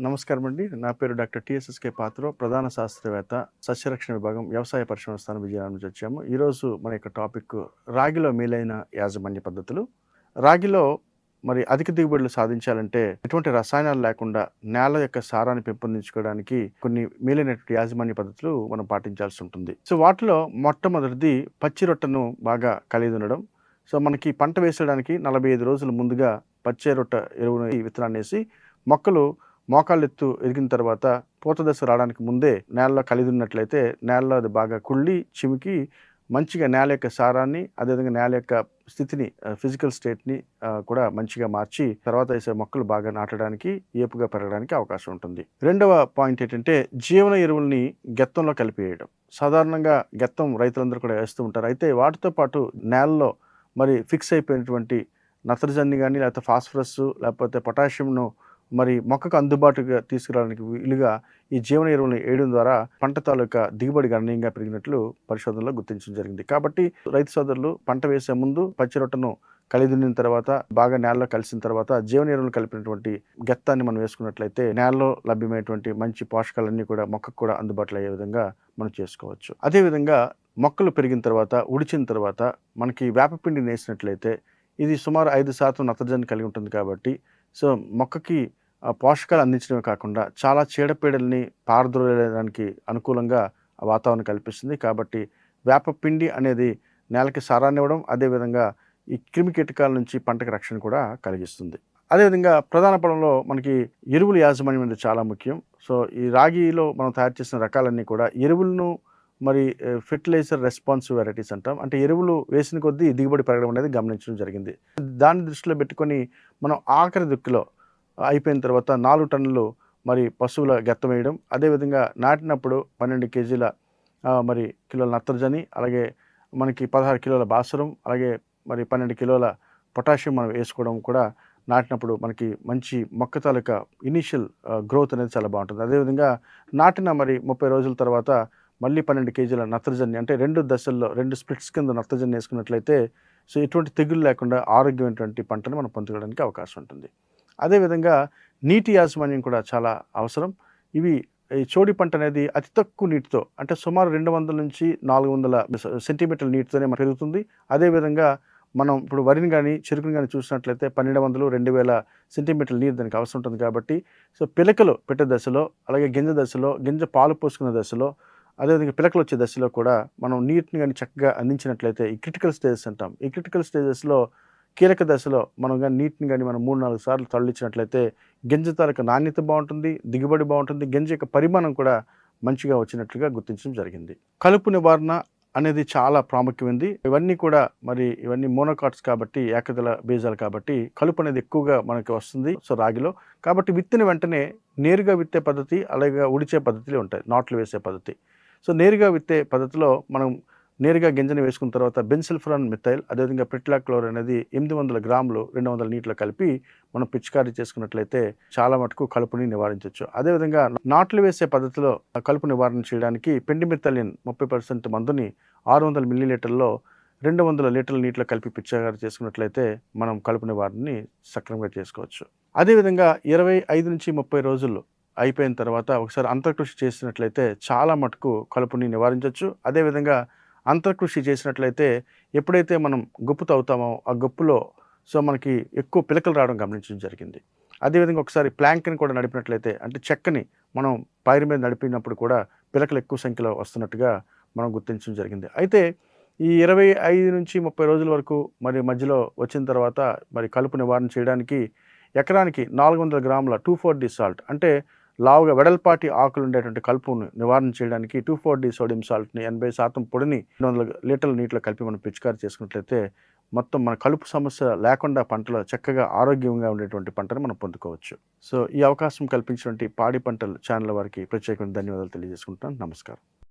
నమస్కారం అండి. నా పేరు డాక్టర్ టిఎస్ఎస్కే పాత్ర ప్రధాన శాస్త్రవేత్త సస్యరక్షణ విభాగం వ్యవసాయ పరిశ్రమ స్థానం విజయనగరం నుంచి వచ్చాము. ఈరోజు మన యొక్క టాపిక్ రాగిలో మేలైన యాజమాన్య పద్ధతులు. రాగిలో మరి అధిక దిగుబడులు సాధించాలంటే ఎటువంటి రసాయనాలు లేకుండా నేల యొక్క సారాన్ని పెంపొందించుకోవడానికి కొన్ని మేలైనటువంటి యాజమాన్య పద్ధతులు మనం పాటించాల్సి ఉంటుంది. సో వాటిలో మొట్టమొదటిది పచ్చి రొట్టెను బాగా కలిగి ఉండడం. సో మనకి పంట వేసడానికి నలభై ఐదు రోజుల ముందుగా పచ్చి రొట్టె ఎరువు విత్తనాన్ని వేసి మొక్కలు మోకాళ్ళు ఎత్తు ఎదిగిన తర్వాత పూత దశ రావడానికి ముందే నేలలో కలిగి ఉన్నట్లయితే నేలలో అది బాగా కుళ్ళి చిమికి మంచిగా నేల యొక్క సారాన్ని అదేవిధంగా నేల యొక్క స్థితిని ఫిజికల్ స్టేట్ని కూడా మంచిగా మార్చి తర్వాత వేసే మొక్కలు బాగా నాటడానికి ఏపుగా పెరగడానికి అవకాశం ఉంటుంది. రెండవ పాయింట్ ఏంటంటే జీవన ఎరువుల్ని గెత్తంలో కలిపేయడం. సాధారణంగా గెత్తం రైతులందరూ కూడా వేస్తూ ఉంటారు. అయితే వాటితో పాటు నేలలో మరి ఫిక్స్ అయిపోయినటువంటి నత్రజని కానీ లేకపోతే ఫాస్ఫరస్ లేకపోతే పొటాషియంను మరి మొక్కకు అందుబాటుగా తీసుకురావడానికి వీలుగా ఈ జీవన ఎరువులను వేయడం ద్వారా పంట తాలూకా దిగుబడి గణనీయంగా పెరిగినట్లు పరిశోధనలో గుర్తించడం జరిగింది. కాబట్టి రైతు సోదరులు పంట వేసే ముందు పచ్చి రొట్టెను కలిదున్న తర్వాత బాగా నేలలో కలిసిన తర్వాత జీవన ఎరువులు కలిపినటువంటి గెత్తాన్ని మనం వేసుకున్నట్లయితే నేలలో లభ్యమైనటువంటి మంచి పోషకాలన్నీ కూడా మొక్కకు కూడా అందుబాటులో అయ్యే విధంగా మనం చేసుకోవచ్చు. అదేవిధంగా మొక్కలు పెరిగిన తర్వాత ఉడిచిన తర్వాత మనకి వేపపిండిని వేసినట్లయితే ఇది సుమారు ఐదు శాతం నత్రజని కలిగి ఉంటుంది కాబట్టి సో మొక్కకి పోషకాలు అందించడమే కాకుండా చాలా చీడపీడల్ని పారద్రోలడానికి అనుకూలంగా వాతావరణం కల్పిస్తుంది. కాబట్టి వేపపిండి అనేది నేలకి సారాన్ని ఇవ్వడం అదేవిధంగా ఈ క్రిమి కీటకాల నుంచి పంటకి రక్షణ కూడా కలిగిస్తుంది. అదేవిధంగా ప్రధాన పొలంలో మనకి ఎరువుల యాజమాన్యం అనేది చాలా ముఖ్యం. సో ఈ రాగిలో మనం తయారు చేసిన రకాలన్నీ కూడా ఎరువులను మరి ఫెర్టిలైజర్ రెస్పాన్సివ్ వెరైటీస్ అంటాం. అంటే ఎరువులు వేసిన కొద్దీ దిగుబడి పెరగడం అనేది గమనించడం జరిగింది. దాన్ని దృష్టిలో పెట్టుకొని మనం ఆఖరి దుక్కిలో అయిపోయిన తర్వాత నాలుగు టన్నులు మరి పశువుల గెత్తం వేయడం. అదేవిధంగా నాటినప్పుడు పన్నెండు కేజీల మరి కిలోల నత్రజని అలాగే మనకి పదహారు కిలోల బాసరం అలాగే మరి పన్నెండు కిలోల పొటాషియం మనం వేసుకోవడం కూడా నాటినప్పుడు మనకి మంచి మొక్క తాలూకా ఇనీషియల్ గ్రోత్ అనేది చాలా బాగుంటుంది. అదేవిధంగా నాటిన మరి ముప్పై రోజుల తర్వాత మళ్ళీ పన్నెండు కేజీల నత్రజని అంటే రెండు దశల్లో రెండు స్ప్లిట్స్ కింద నత్రజని వేసుకున్నట్లయితే సో ఎటువంటి తెగులు లేకుండా ఆరోగ్యమైనటువంటి పంటను మనం పొందుకోవడానికి అవకాశం ఉంటుంది. అదేవిధంగా నీటి యాజమాన్యం కూడా చాలా అవసరం. ఇవి ఈ చోడి పంట అనేది అతి తక్కువ నీటితో అంటే సుమారు రెండు వందల నుంచి నాలుగు వందల సెంటీమీటర్ల నీటితోనే మనకు పెరుగుతుంది. అదేవిధంగా మనం ఇప్పుడు వరిని కానీ చెరుకుని కానీ చూసినట్లయితే పన్నెండు వందలు రెండు వేల సెంటీమీటర్ల నీరు దానికి అవసరం ఉంటుంది కాబట్టి సో పిలకలు పెట్టే దశలో అలాగే గింజ దశలో గింజ పాలు పోసుకునే దశలో అదేవిధంగా పిలకలు వచ్చే దశలో కూడా మనం నీటిని కానీ చక్కగా అందించినట్లయితే ఈ క్రిటికల్ స్టేజెస్ అంటాం. ఈ క్రిటికల్ స్టేజెస్లో కీలక దశలో మనం కానీ నీటిని కానీ మనం మూడు నాలుగు సార్లు తరలించినట్లయితే గింజ తాలూకు నాణ్యత బాగుంటుంది దిగుబడి బాగుంటుంది గింజ యొక్క పరిమాణం కూడా మంచిగా వచ్చినట్లుగా గుర్తించడం జరిగింది. కలుపు నివారణ అనేది చాలా ప్రాముఖ్యమైంది. ఇవన్నీ కూడా మరి ఇవన్నీ మోనోకాట్స్ కాబట్టి ఏకదళ బీజాలు కాబట్టి కలుపు అనేది ఎక్కువగా మనకి వస్తుంది సో రాగిలో. కాబట్టి విత్తిన వెంటనే నేరుగా విత్తే పద్ధతి అలాగే ఉడిచే పద్ధతులు ఉంటాయి నాట్లు వేసే పద్ధతి. సో నేరుగా విత్తే పద్ధతిలో మనం నేరుగా గింజని వేసుకున్న తర్వాత బెన్సిల్ఫ్రాన్ మిథైల్ అదేవిధంగా ప్రిట్లాక్లోర్ అనేది ఎనిమిది వందల గ్రాములు రెండు వందల నీటిలో కలిపి మనం పిచికారీ చేసుకున్నట్లయితే చాలా మటుకు కలుపుని నివారించవచ్చు అదేవిధంగా నాట్లు వేసే పద్ధతిలో ఆ కలుపు నివారణ చేయడానికి పెండిమిథలిన్ ముప్పై పర్సెంట్ మందుని ఆరు వందల మిల్లీ లీటర్లో రెండు వందల లీటర్ల నీటిలో కలిపి పిచికారీ చేసుకున్నట్లయితే మనం కలుపు నివారణని సక్రమంగా చేసుకోవచ్చు. అదేవిధంగా ఇరవై ఐదు నుంచి ముప్పై రోజులు అయిపోయిన తర్వాత ఒకసారి అంతర్కృషి చేసినట్లయితే చాలా మటుకు కలుపుని నివారించవచ్చు అదేవిధంగా అంతర్కృషి చేసినట్లయితే ఎప్పుడైతే మనం గుప్పు తవ్వుతామో ఆ గుప్పులో సో మనకి ఎక్కువ పిలకలు రావడం గమనించడం జరిగింది. అదేవిధంగా ఒకసారి ప్లాంక్ని కూడా నడిపినట్లయితే అంటే చెక్కని మనం పైరు మీద నడిపినప్పుడు కూడా పిలకలు ఎక్కువ సంఖ్యలో వస్తున్నట్టుగా మనం గుర్తించడం జరిగింది. అయితే ఈ ఇరవై ఐదు నుంచి ముప్పై రోజుల వరకు మరి మధ్యలో వచ్చిన తర్వాత మరి కలుపు నివారణ చేయడానికి ఎకరానికి నాలుగు వందల గ్రాముల టూ ఫోర్ డి సాల్ట్ అంటే లావుగా వెడల్పాటి ఆకులు ఉండేటువంటి కలుపును నివారణ చేయడానికి టూ ఫోర్ డి సోడియం సాల్ట్ని ఎనభై శాతం పొడిని రెండు వందల లీటర్ల నీటిలో కలిపి మనం పిచికారి చేసుకున్నట్లయితే మొత్తం మన కలుపు సమస్య లేకుండా పంటలో చక్కగా ఆరోగ్యంగా ఉండేటువంటి పంటను మనం పొందుకోవచ్చు. సో ఈ అవకాశం కల్పించినటువంటి పాడి పంటల ఛానల్ వారికి ప్రత్యేకమైన ధన్యవాదాలు తెలియజేసుకుంటాను నమస్కారం.